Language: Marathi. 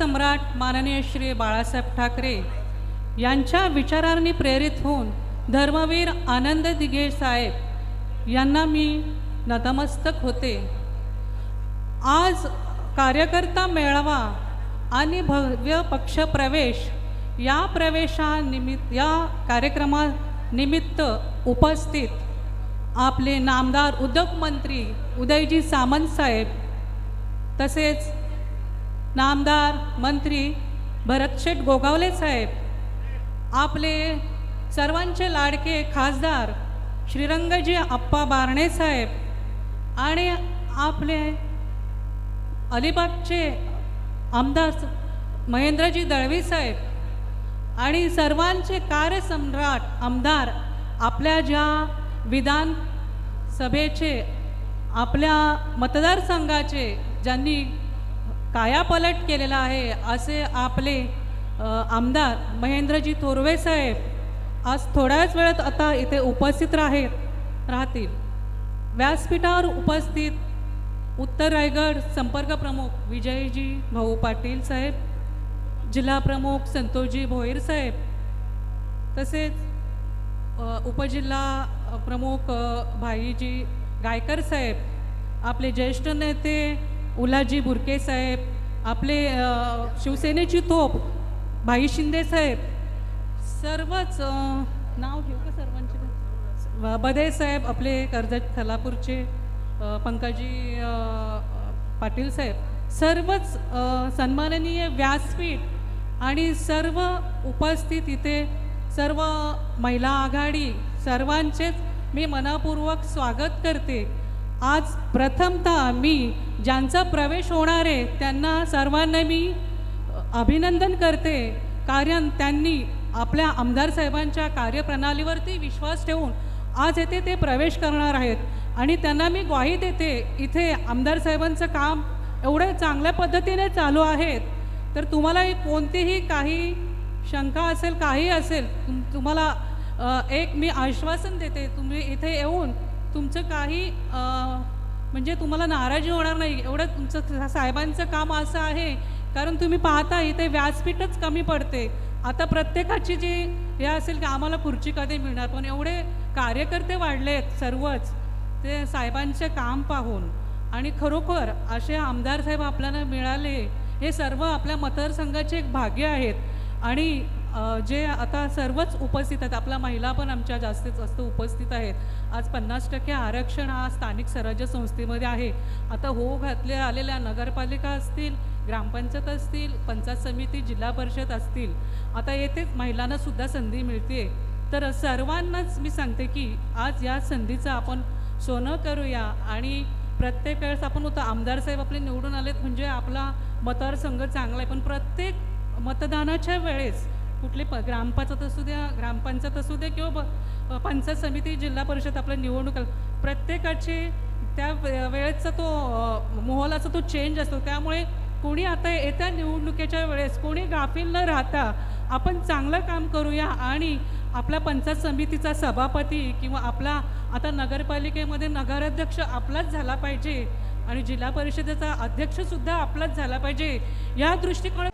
सम्राट माननीय श्री बाळासाहेब ठाकरे यांच्या विचारांनी प्रेरित होऊन धर्मवीर आनंद दिघे साहेब यांना मी नतमस्तक होते. आज कार्यकर्ता मेळावा आणि भव्य पक्ष प्रवेश या प्रवेशानिमित्त या कार्यक्रमानिमित्त उपस्थित आपले नामदार उद्योगमंत्री उदयजी सामंत साहेब तसेच नामदार मंत्री भरतशेठ गोगावले साहेब आपले सर्वांचे लाडके खासदार श्रीरंगजी आप्पा बारणे साहेब आणि आपले अलिबागचे आमदार महेंद्रजी दळवी साहेब आणि सर्वांचे कार्यसम्राट आमदार आपल्या ज्या विधान सभेचे आपल्या मतदारसंघाचे ज्यांनी कायापलट केलेला आहे असे आपले आमदार महेंद्रजी थोरवे साहेब आज थोड्याच वेळात आता इथे उपस्थित राहेत राहतील. व्यासपीठावर उपस्थित उत्तर रायगड संपर्क प्रमुख विजयजी भाऊ पाटील साहेब जिल्हा प्रमुख संतोषजी भोईर साहेब तसेच उपजिल्हा प्रमुख भाईजी गायकर साहेब आपले ज्येष्ठ नेते उलाजी बुरके साहेब आपले शिवसेनेची तोप भाई शिंदे साहेब सर्वच नाव घेऊ का सर्वांचे? बदे साहेब आपले कर्जत खलापूरचे पंकजी पाटील साहेब सर्वच सन्माननीय व्यासपीठ आणि सर्व उपस्थित इथे सर्व महिला आघाडी सर्वांचेच मी मनापूर्वक स्वागत करते. आज प्रथमतः मी ज्यांचा प्रवेश होणार आहे त्यांना सर्वांना मी अभिनंदन करते. कारण त्यांनी आपल्या आमदार साहेबांच्या कार्यप्रणालीवरती विश्वास ठेवून आज येथे ते प्रवेश करणार आहेत. आणि त्यांना मी ग्वाही देते इथे आमदार साहेबांचं काम एवढं चांगल्या पद्धतीने चालू आहेत तर तुम्हाला कोणतीही काही शंका असेल काही असेल तुम तुम्हाला एक मी आश्वासन देते तुम्ही इथे येऊन तुमचं काही म्हणजे तुम्हाला नाराजी होणार नाही. एवढं तुमचं साहेबांचं काम असं आहे. कारण तुम्ही पाहता इथे व्यासपीठच कमी पडते. आता प्रत्येकाची जी हे असेल की आम्हाला खुर्ची कधी मिळणार? पण एवढे कार्यकर्ते वाढले आहेत सर्वच. ते साहेबांचे काम पाहून. आणि खरोखर असे आमदार साहेब आपल्याला मिळाले हे सर्व आपल्या मतदारसंघाचे एक भाग्य आहेत. आणि जे आता सर्वच उपस्थित आहेत आपल्या महिला पण आमच्या जास्तीत जास्त उपस्थित आहेत. आज पन्नास टक्के आरक्षण हा स्थानिक स्वराज्य संस्थेमध्ये आहे. आता हो घातले आलेल्या नगरपालिका असतील ग्रामपंचायत असतील पंचायत समिती जिल्हा परिषद असतील. आता येथेच महिलांनासुद्धा संधी मिळते तर सर्वांनाच मी सांगते की आज या संधीचं आपण सोनं करूया आणि प्रत्येक वेळेस आपण होतं आमदार साहेब आपले निवडून आलेत म्हणजे आपला मतदारसंघ चांगला आहे. पण प्रत्येक मतदानाच्या वेळेस कुठले प ग्रामपंचायत असू द्या ग्रामपंचायत असू द्या किंवा ब- पंचायत समिती जिल्हा परिषद आपल्या निवडणूक प्रत्येकाची त्या वे- वेळेचा तो मोहलाचा तो चेंज असतो. त्यामुळे कोणी आता येत्या निवडणुकीच्या वेळेस कोणी गाफील न राहता आपण चांगलं काम करूया आणि आपल्या पंचायत समितीचा सभापती किंवा आपला आता नगरपालिकेमध्ये नगराध्यक्ष आपलाच झाला पाहिजे आणि जिल्हा परिषदेचा अध्यक्षसुद्धा आपलाच झाला पाहिजे या दृष्टिकोन